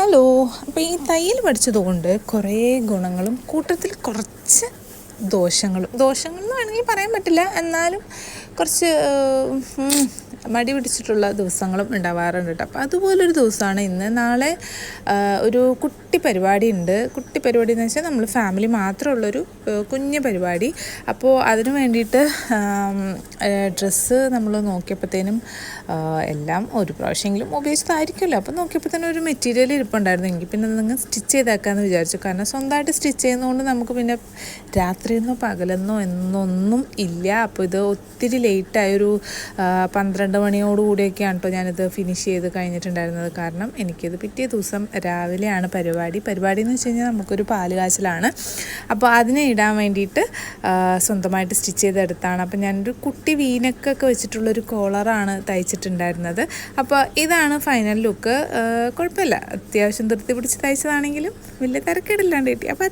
Hello അപ്പോൾ ഈ തയ്യൽ പഠിച്ചതുകൊണ്ട് കുറേ ഗുണങ്ങളും കൂട്ടത്തിൽ കുറച്ച് ദോഷങ്ങളും. ദോഷങ്ങൾ എന്ന് വേണമെങ്കിൽ പറയാൻ പറ്റില്ല. എന്നാലും കുറച്ച് മടി പിടിച്ചിട്ടുള്ള ദിവസങ്ങളും ഉണ്ടാവാറുണ്ട് കേട്ടോ. അപ്പോൾ അതുപോലൊരു ദിവസമാണ് ഇന്ന്. നാളെ ഒരു കുട്ടി പരിപാടി ഉണ്ട് കുട്ടി പരിപാടി എന്ന് വെച്ചാൽ നമ്മൾ ഫാമിലി മാത്രമുള്ളൊരു കുഞ്ഞ് പരിപാടി. അപ്പോൾ അതിന് വേണ്ടിയിട്ട് ഡ്രസ്സ് നമ്മൾ നോക്കിയപ്പോഴത്തേനും എല്ലാം ഒരു പ്രാവശ്യമെങ്കിലും ഉപയോഗിച്ചതായിരിക്കുമല്ലോ. അപ്പോൾ നോക്കിയപ്പോൾ ഒരു മെറ്റീരിയൽ ഇരിപ്പുണ്ടായിരുന്നു. എങ്കിൽ പിന്നെ നിങ്ങൾ സ്റ്റിച്ച് ചെയ്തേക്കാമെന്ന് വിചാരിച്ചു. കാരണം സ്വന്തമായിട്ട് സ്റ്റിച്ച് ചെയ്യുന്നതുകൊണ്ട് നമുക്ക് പിന്നെ രാത്രിയെന്നോ പകലെന്നോ എന്നൊന്നും ഇല്ല. അപ്പോൾ ഇത് ഒത്തിരി ലേറ്റായൊരു പന്ത്രണ്ട് മണിയോട് കൂടിയൊക്കെയാണ് കേട്ടോ ഞാനിത് ഫിനിഷ് ചെയ്ത് കഴിഞ്ഞിട്ടുണ്ടായിരുന്നത്. കാരണം എനിക്കിത് പിറ്റേ ദിവസം രാവിലെയാണ് പരിപാടി. പരിപാടി എന്ന് വെച്ച് കഴിഞ്ഞാൽ നമുക്കൊരു പാൽ കാച്ചലാണ് അപ്പോൾ അതിനെ ഇടാൻ വേണ്ടിയിട്ട് സ്വന്തമായിട്ട് സ്റ്റിച്ച് ചെയ്തെടുത്താണ്. അപ്പോൾ ഞാനൊരു കുട്ടി വീനക്കൊക്കെ വെച്ചിട്ടുള്ളൊരു കോളറാണ് തയ്ച്ചിട്ടുണ്ടായിരുന്നത്. അപ്പോൾ ഇതാണ് ഫൈനൽ ലുക്ക് കുഴപ്പമില്ല. അത്യാവശ്യം തൃപ്തി പിടിച്ച് തയ്ച്ചതാണെങ്കിലും വലിയ തിരക്കേടില്ലാണ്ട് കിട്ടി. അപ്പോൾ